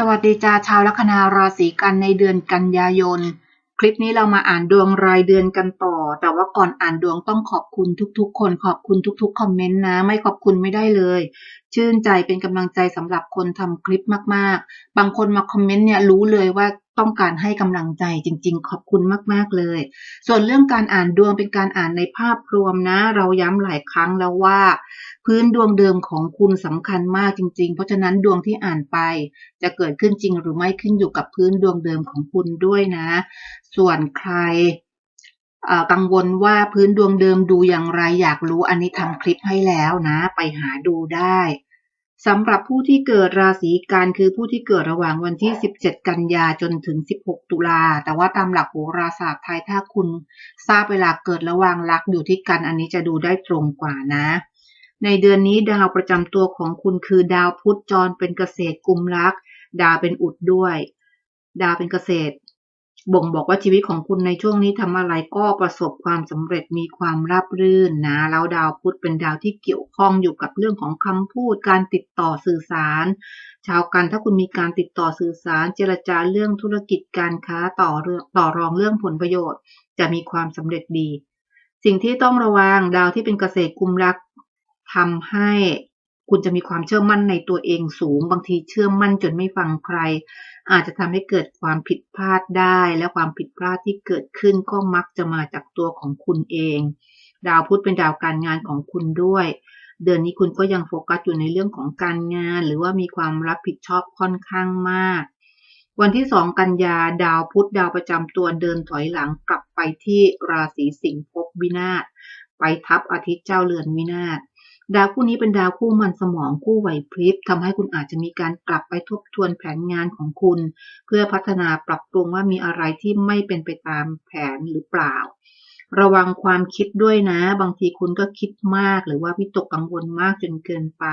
สวัสดีจ้าชาวลัคนาราศีกันในเดือนกันยายน คลิปนี้เรามาอ่านดวงรายเดือนกันต่อ แต่ว่าก่อนอ่านดวงต้องขอบคุณทุกๆ คนขอบคุณทุกๆ คอมเมนต์นะ ไม่ขอบคุณไม่ได้เลย ชื่นใจเป็นกำลังใจสำหรับคนทำคลิปมากๆ บางคนมาคอมเมนต์เนี่ยรู้เลยว่าต้องการให้กำลังใจจริง ๆ ขอบคุณมากๆเลย ส่วนเรื่องการอ่านดวงเป็นการอ่านในภาพรวมนะ เราย้ำหลายครั้งแล้วว่า พื้นดวงเดิมของคุณสำคัญมากจริง ๆ เพราะฉะนั้นดวงที่อ่านไป จะเกิดขึ้นจริงหรือไม่ขึ้นอยู่กับพื้นดวงเดิมของคุณด้วยนะ ส่วนใคร กังวลว่าพื้นดวงเดิมดูอย่างไรอยากรู้อันนี้ทำคลิปให้แล้วนะ ไปหาดูได้สำหรับผู้ที่เกิดราศีกันคือผู้ที่เกิดระหว่างวันที่ 17 กันยาจนถึง 16 ตุลา แต่ว่าตามหลักโหราศาสตร์ไทยถ้าคุณทราบเวลาเกิดระหว่างลักอยู่ที่กันอันนี้จะดูได้ตรงกว่านะ ในเดือนนี้ดาวประจำตัวของคุณคือดาวพุธจรเป็นเกษตรกุมรักดาวเป็นอุดด้วย ดาวเป็นเกษตร บ่งบอกว่าชีวิตของคุณในช่วงนี้ทำอะไรก็ประสบความสำเร็จมีความราบรื่นนะแล้วดาวพุธเป็นดาวที่เกี่ยวข้องอยู่กับเรื่องของคำพูด การติดต่อสื่อสาร ชาวกันถ้าคุณมีการติดต่อสื่อสาร เจรจาเรื่องธุรกิจการค้าต่อเรื่องต่อรองเรื่องผลประโยชน์ จะมีความสำเร็จดี สิ่งที่ต้องระวังดาวที่เป็นเกษตรกุมรักทำให้ คุณจะมีความเชื่อมั่นในตัวเองสูง บางทีเชื่อมั่นจนไม่ฟังใคร อาจจะทำให้เกิดความผิดพลาดได้ และความผิดพลาดที่เกิดขึ้นก็มักจะมาจากตัวของคุณเอง ดาวพุธเป็นดาวการงานของคุณด้วย เดือนนี้คุณก็ยังโฟกัสอยู่ในเรื่องของการงาน หรือว่ามีความรับผิดชอบค่อนข้างมาก วันที่สองกันยาดาวพุธดาวประจำตัวเดินถอยหลังกลับไปที่ราศีสิงห์ภพวินาศไปทับอาทิตย์เจ้าเรือนวินาศ ดาวคู่นี้เป็นดาวคู่มันสมองคู่ไหวพริบทำให้คุณอาจจะมีการกลับไปทบทวนแผนงานของคุณ เพื่อพัฒนาปรับปรุงว่ามีอะไรที่ไม่เป็นไปตามแผนหรือเปล่า ระวังความคิดด้วยนะ บางทีคุณก็คิดมากหรือว่าวิตกกังวลมากจนเกินไป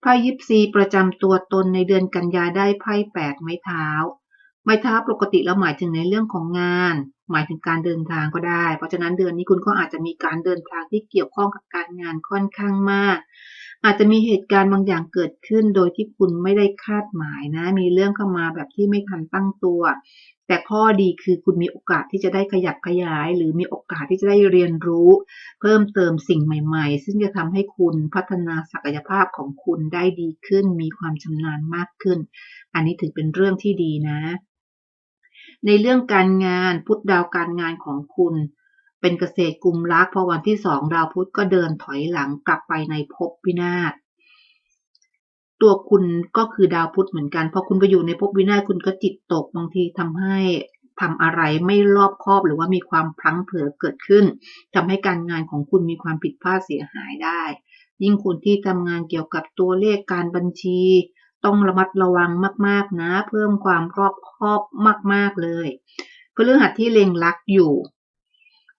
ไพ่ยิปซีประจำตัวตนในเดือนกันยาได้ไพ่แปดไม้เท้า ไม้เท้าปกติแล้วหมายถึงในเรื่องของงาน หมายถึงการเดินทางก็ได้ เพราะฉะนั้นเดือนนี้คุณก็อาจจะมีการเดินทางที่เกี่ยวข้องกับการงานค่อนข้างมาก อาจจะมีเหตุการณ์บางอย่างเกิดขึ้นโดยที่คุณไม่ได้คาดหมายนะ มีเรื่องเข้ามาแบบที่ไม่ทันตั้งตัว แต่ข้อดีคือคุณมีโอกาสที่จะได้ขยับขยาย หรือมีโอกาสที่จะได้เรียนรู้ เพิ่มเติมสิ่งใหม่ ๆ ซึ่งจะทำให้คุณพัฒนาศักยภาพของคุณได้ดีขึ้น มีความชำนาญมากขึ้น อันนี้ถือเป็นเรื่องที่ดีนะ ในเรื่องการงานพุทธดาวการงานของคุณ เป็นเกษตรกุมรักพอวันที่สองดาวพุธก็เดินถอยหลังกลับไปในภพวินาศตัวคุณก็คือดาวพุธเหมือนกันพอคุณไปอยู่ในภพวินาศคุณก็จิตตกบางทีทำให้ทำอะไรไม่รอบคอบหรือว่ามีความพลั้งเผลอเกิดขึ้นทำให้การงานของคุณมีความผิดพลาดเสียหายได้ ยิ่งคุณที่ทำงานเกี่ยวกับตัวเลขการบัญชี ต้องระมัดระวังมาก ๆ นะ เพิ่มความรอบคอบมาก ๆ เลยพฤหัสที่เล็งลักอยู่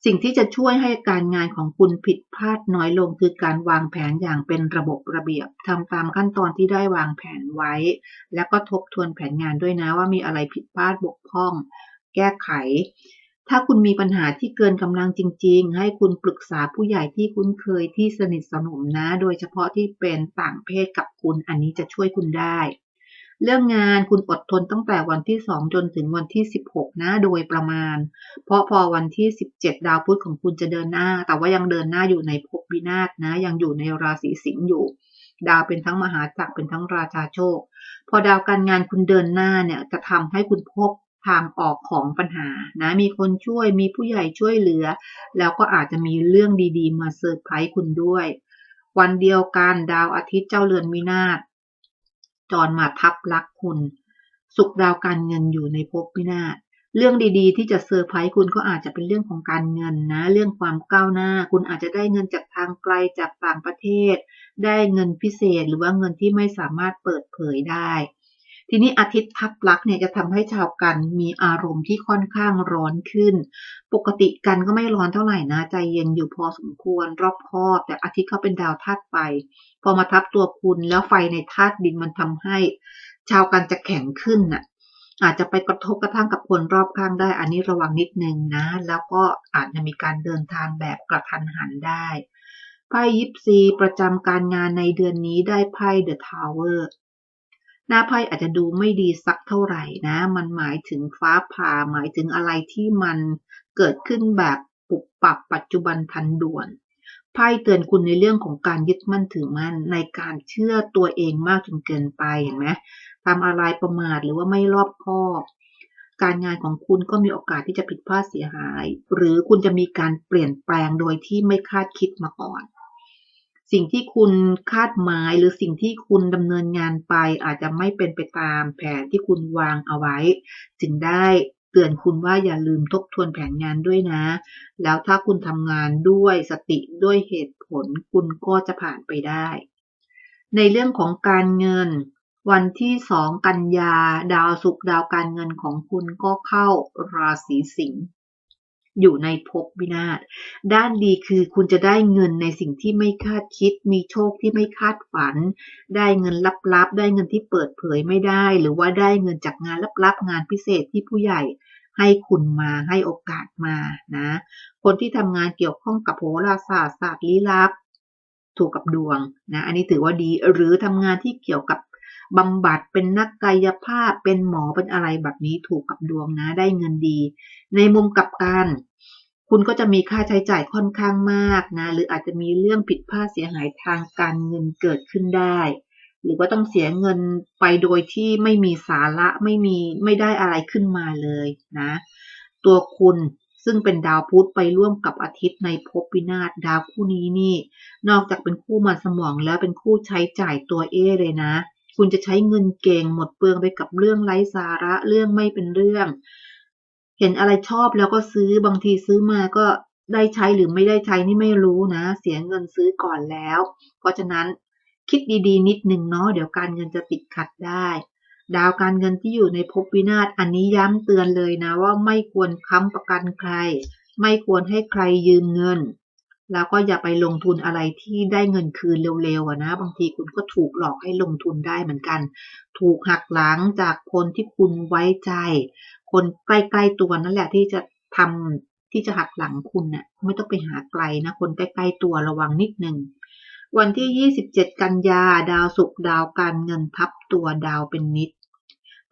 สิ่งที่จะช่วยให้การงานของคุณผิดพลาดน้อยลงคือการวางแผนอย่างเป็นระบบระเบียบทำตามขั้นตอนที่ได้วางแผนไว้ แล้วก็ทบทวนแผนงานด้วยนะว่ามีอะไรผิดพลาดบกพร่อง แก้ไข ถ้าคุณมีปัญหาที่เกินกำลังจริง ๆ ให้คุณปรึกษาผู้ใหญ่ที่คุ้นเคยที่สนิทสนมนะ โดยเฉพาะที่เป็นต่างเพศกับคุณ อันนี้จะช่วยคุณได้ เรื่องงานคุณอดทนตั้งแต่วันที่ 2 จนถึงวันที่ 16 นะโดยประมาณ เพราะพอวันที่ 17 ดาวพุธของคุณจะเดินหน้า แต่ว่ายังเดินหน้าอยู่ในภพวินาศนะ ยังอยู่ในราศีสิงห์อยู่ ดาวเป็นทั้งมหาจักรเป็นทั้งราชาโชค พอดาวการงานคุณเดินหน้าเนี่ยจะทำให้คุณพบ ทางออกของปัญหานะมีคนช่วยมีผู้ใหญ่ช่วยเหลือ แล้วก็อาจจะมีเรื่องดีๆ มาเซอร์ไพรส์คุณด้วย วันเดียวกันดาวอาทิตย์เจ้าเรือนวินาศจรมาทับลักคุณ สุขดาวการเงินอยู่ในภพวินาศเรื่องดีๆ ที่จะเซอร์ไพรส์คุณก็อาจจะเป็นเรื่องของการเงินนะ เรื่องความก้าวหน้า คุณอาจจะได้เงินจากทางไกลจากต่างประเทศ ได้เงินพิเศษหรือว่าเงินที่ไม่สามารถเปิดเผยได้ ทีนี้อาทิตย์ทับลักเนี่ยจะทำให้ชาวกันมีอารมณ์ที่ค่อนข้างร้อนขึ้น ปกติกันก็ไม่ร้อนเท่าไหร่นะ ใจเย็นอยู่พอสมควรรอบคอบ แต่อาทิตย์เขาเป็นดาวธาตุไฟ พอมาทับตัวคุณแล้วไฟในธาตุดินมันทำให้ ชาวกันจะแข็งขึ้นน่ะอาจจะไปกระทบกระทั่งกับคนรอบข้างได้ อันนี้ระวังนิดนึงนะ แล้วก็อาจจะมีการเดินทางแบบกระทันหันได้ไพ่ยิปซีประจำการงานในเดือนนี้ได้ไพ่เดอะทาวเวอร์ หน้าไพ่อาจจะดูไม่ดีสักเท่าไหร่นะ มันหมายถึงฟ้าผ่าหมายถึงอะไรที่มันเกิดขึ้นแบบปุบปับปัจจุบันทันด่วนไพ่เตือนคุณในเรื่องของการยึดมั่นถือมั่นในการเชื่อตัวเองมากจนเกินไปเห็นไหมทำอะไรประมาทหรือว่าไม่รอบคอบการงานของคุณก็มีโอกาสที่จะผิดพลาดเสียหาย หรือคุณจะมีการเปลี่ยนแปลงโดยที่ไม่คาดคิดมาก่อน สิ่งที่คุณคาดหมายหรือสิ่งที่คุณดำเนินงานไป อาจจะไม่เป็นไปตามแผนที่คุณวางเอาไว้ จึงได้เตือนคุณว่าอย่าลืมทบทวนแผนงานด้วยนะ แล้วถ้าคุณทำงานด้วยสติด้วยเหตุผลคุณก็จะผ่านไปได้ ในเรื่องของการเงิน วันที่สองกันยา ดาวศุกดาวการเงินของคุณก็เข้าราศีสิงห์ อยู่ในภพวินาศ ด้านดีคือคุณจะได้เงินในสิ่งที่ไม่คาดคิด มีโชคที่ไม่คาดฝัน ได้เงินลับๆ ได้เงินที่เปิดเผยไม่ได้ หรือว่าได้เงินจากงานลับๆ งานพิเศษที่ผู้ใหญ่ให้คุณมาให้โอกาสมานะ คนที่ทำงานเกี่ยวข้องกับโหราศาสตร์ศาสตร์ลี้ลับ ถูกกับดวงนะ อันนี้ถือว่าดี หรือทำงานที่เกี่ยวกับ บำบัดเป็นนักกายภาพเป็นหมอเป็นอะไรแบบนี้ถูกกับดวงนะได้เงินดี ในมุมกลับกันคุณก็จะมีค่าใช้จ่ายค่อนข้างมากนะหรืออาจจะมีเรื่องผิดพลาดเสียหายทางการเงินเกิดขึ้นได้ หรือว่าต้องเสียเงินไปโดยที่ไม่มีสาระไม่มีไม่ได้อะไรขึ้นมาเลยนะ ตัวคุณซึ่งเป็นดาวพุธไปร่วมกับอาทิตย์ในภพวินาศดาวคู่นี้นี่ นอกจากเป็นคู่มาสมองแล้วเป็นคู่ใช้จ่ายตัวเอเลยนะ คุณจะใช้เงินเก่งหมดเปลืองไปกับเรื่องไร้สาระเรื่องไม่เป็นเรื่อง เห็นอะไรชอบแล้วก็ซื้อบางทีซื้อมาก็ได้ใช้หรือไม่ได้ใช้นี่ไม่รู้นะ เสียเงินซื้อก่อนแล้ว เพราะฉะนั้นคิดดีๆ นิดหนึ่งเนาะเดี๋ยวการเงินจะติดขัดได้ ดาวการเงินที่อยู่ในภพวินาศอันนี้ย้ำเตือนเลยนะว่าไม่ควรค้ำประกันใคร ไม่ควรให้ใครยืมเงิน แล้วก็อย่าไปลงทุนอะไรที่ได้เงินคืนเร็วๆนะ บางทีคุณก็ถูกหลอกให้ลงทุนได้เหมือนกัน ถูกหักหลังจากคนที่คุณไว้ใจ คนใกล้ๆตัวนั่นแหละที่จะทำที่จะหักหลังคุณเนะ่ยไม่ต้องไปหาไกลนะ คนใกล้ๆตัวระวังนิดนึงวันที่ 27 กันยา ดาวศุกร์ดาวการเงินทับตัวดาวเป็นนิด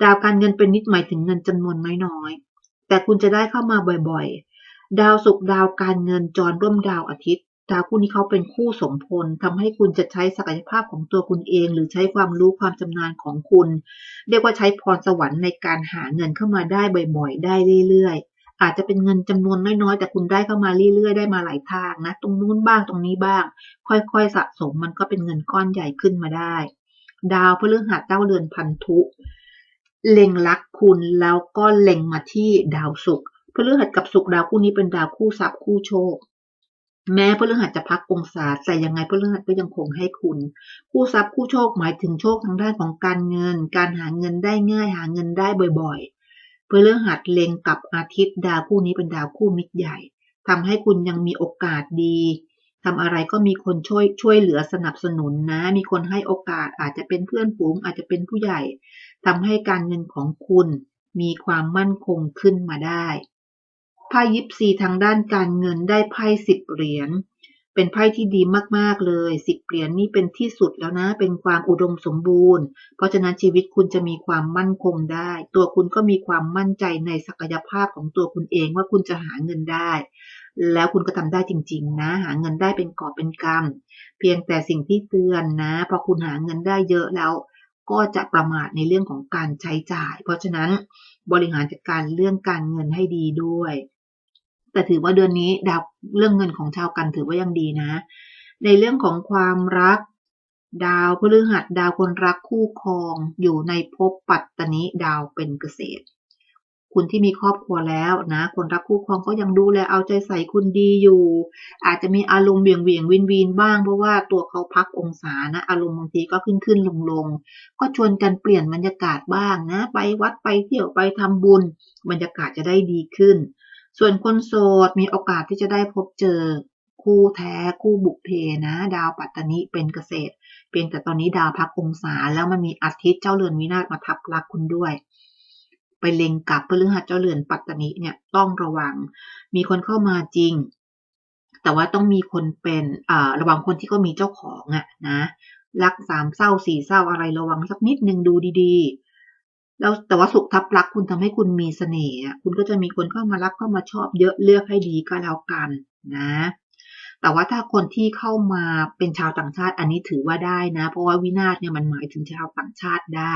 ดาวการเงินเป็นนิดหมายถึงเงินจำนวนน้อยๆ แต่คุณจะได้เข้ามาบ่อยๆ ดาวศุกร์ดาวการเงินจรร่วมดาวอาทิตย์ ดาวคู่นี้เขาเป็นคู่สมพลทำให้คุณจะใช้ศักยภาพของตัวคุณเอง หรือใช้ความรู้ความชำนาญของคุณ เรียกว่าใช้พรสวรรค์ในการหาเงินเข้ามาได้บ่อย ๆ ได้เรื่อยๆ อาจจะเป็นเงินจำนวนน้อยๆแต่คุณได้เข้ามาเรื่อยๆได้มาหลายทางนะ ตรงนู้นบ้างตรงนี้บ้าง ค่อยๆสะสมมันก็เป็นเงินก้อนใหญ่ขึ้นมาได้ ดาวพฤหัสเจ้าเรือนพันธุเล็งลักคุณแล้วก็เล็งมาที่ดาวศุกร์ พฤหัสกับศุกร์ดาวคู่นี้เป็นดาวคู่ทรัพย์คู่โชค แม้พฤหัสจะพักองศาแต่ยังไงพฤหัสก็ยังคงให้คุณ คู่ทรัพย์คู่โชคหมายถึงโชคทางด้านของการเงิน การหาเงินได้ง่ายหาเงินได้บ่อยๆพฤหัสเล็งกับอาทิตย์ดาวคู่นี้เป็นดาวคู่มิตรใหญ่ทำให้คุณยังมีโอกาสดีทำอะไรก็มีคนช่วยช่วยเหลือสนับสนุนนะ มีคนให้โอกาสอาจจะเป็นเพื่อนฝูงอาจจะเป็นผู้ใหญ่ทำให้การเงินของคุณมีความมั่นคงขึ้นมาได้ ไพ่ยิปซีทางด้านการเงินได้ไพ่สิบเหรียญ เป็นไพ่ที่ดีมากๆเลยสิบเหรียญนี่เป็นที่สุดแล้วนะ เป็นความอุดมสมบูรณ์ เพราะฉะนั้นชีวิตคุณจะมีความมั่นคงได้ ตัวคุณก็มีความมั่นใจในศักยภาพของตัวคุณเองว่าคุณจะหาเงินได้ แล้วคุณก็ทำได้จริง ๆ นะ หาเงินได้เป็นกอบเป็นกำเพียงแต่สิ่งที่เตือนนะ พอคุณหาเงินได้เยอะแล้วก็จะประมาทในเรื่องของการใช้จ่าย เพราะฉะนั้นบริหารจัดการเรื่องการเงินให้ดีด้วย แต่ถือว่าเดือนนี้ดาวเรื่องเงินของชาวกันถือว่ายังดีนะ ในเรื่องของความรัก ดาวพฤหัสดาวคนรักคู่ครองอยู่ในภพปัตตนิดาวเป็นเกษตร คุณที่มีครอบครัวแล้วนะ คนรักคู่ครองก็ยังดูแลเอาใจใส่คุณดีอยู่ อาจจะมีอารมณ์เบี่ยงเวียงวินวินบ้างเพราะว่าตัวเขาพักองศานะ อารมณ์บางทีก็ขึ้นขึ้นลงลงก็ชวนกันเปลี่ยนบรรยากาศบ้างนะ ไปวัดไปเที่ยวไปทำบุญ บรรยากาศจะได้ดีขึ้น ส่วนคนโสดมีโอกาสที่จะได้พบเจอคู่แท้คู่บุกเพนะ ดาวปัตตานิเป็นเกษตร เพียงแต่ตอนนี้ดาวพักองศาแล้วมันมีอาทิตย์เจ้าเรือนวินาศมาทับรักคุณด้วย ไปเล็งกับพฤหัสเจ้าเรือนปัตตานิเนี่ยต้องระวัง มีคนเข้ามาจริง แต่ว่าต้องมีคนเป็นระวังคนที่เขามีเจ้าของอะนะรักสามเศร้าสี่เศร้าอะไรระวังสักนิดนึงดูดีๆ แล้วแต่ว่าสุขทับรักคุณทำให้คุณมีเสน่ห์คุณก็จะมีคนเข้ามารักเข้ามาชอบเยอะเลือกให้ดีก็แล้วกันนะ แต่ว่าถ้าคนที่เข้ามาเป็นชาวต่างชาติอันนี้ถือว่าได้นะ เพราะว่าวินาศเนี่ยมันหมายถึงชาวต่างชาติได้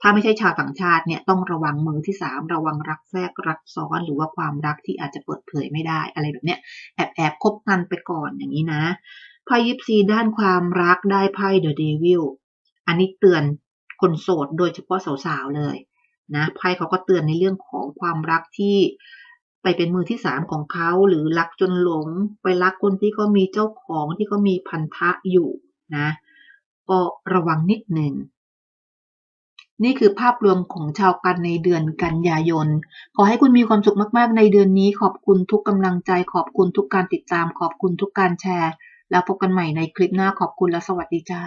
ถ้าไม่ใช่ชาวต่างชาติเนี่ยต้องระวังมือที่สามระวังรักแทรกรักซ้อนหรือว่าความรักที่อาจจะเปิดเผยไม่ได้อะไรแบบเนี้ยแอบแอบคบกันไปก่อนอย่างนี้นะไพ่ยิปซีด้านความรักได้ไพ่เดอะเดวิลอันนี้เตือน คนโสดโดยเฉพาะสาวๆเลยนะไพ่เขาก็เตือนในเรื่องของความรักที่ไปเป็นมือที่สามของเขาหรือรักจนหลง ไปรักคนที่เขามีเจ้าของที่เขามีพันธะอยู่นะ ก็ระวังนิดหนึ่งนี่คือภาพรวมของชาวกันในเดือนกันยายน ขอให้คุณมีความสุขมากๆ ในเดือนนี้ ขอบคุณทุกกำลังใจ ขอบคุณทุกการติดตาม ขอบคุณทุกการแชร์ แล้วพบกันใหม่ในคลิปหน้าขอบคุณและสวัสดีจ้า